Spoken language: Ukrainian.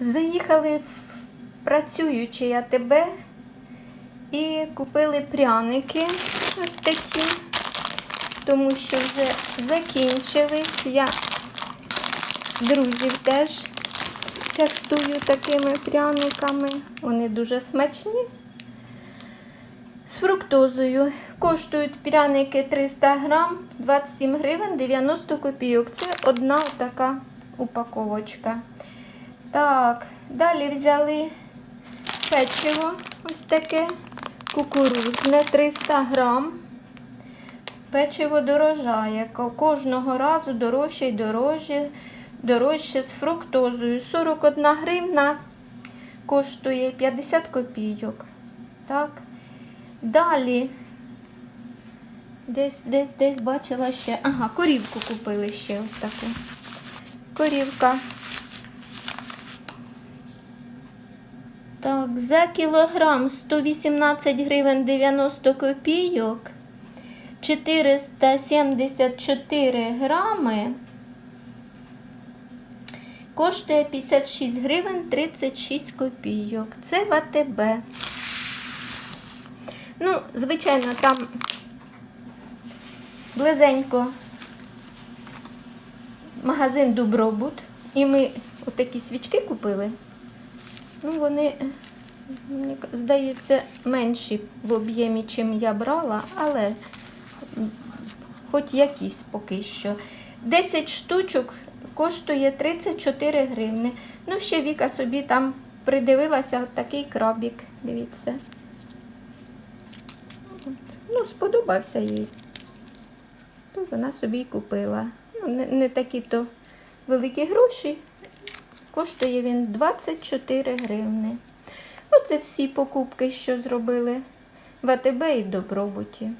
Заїхали в працюючий АТБ і купили пряники ось такі, тому що вже закінчились. Я друзів теж частую такими пряниками. Вони дуже смачні. З фруктозою. Коштують пряники 300 грам, 27 гривень 90 копійок. Це одна така упаковочка. Так, далі взяли печиво ось таке кукурудзне 300 грам. Печиво дорожає. Кожного разу дорожче й дорожче, дорожче з фруктозою. 41 гривна коштує 50 копійок. Так. Далі. Десь, десь, десь бачила ще. Ага, корівку купили ще ось таку. Корівка. Так, за кілограм 118 гривень 90 копійок. 474 грами. Коштує 56 гривень 36 копійок. Це в АТБ. Ну, звичайно, там близенько магазин Добробут. І ми отакі свічки купили. Ну, вони, мені здається, менші в об'ємі, чим я брала, але хоч якісь поки що. 10 штучок коштує 34 гривни. Ну, ще Віка собі там придивилася такий крабік. Дивіться. Ну, сподобався їй. То вона собі й купила. Ну, не, не такі то великі гроші. Коштує він 24 гривни. Оце всі покупки, що зробили в АТБ і Добробуті.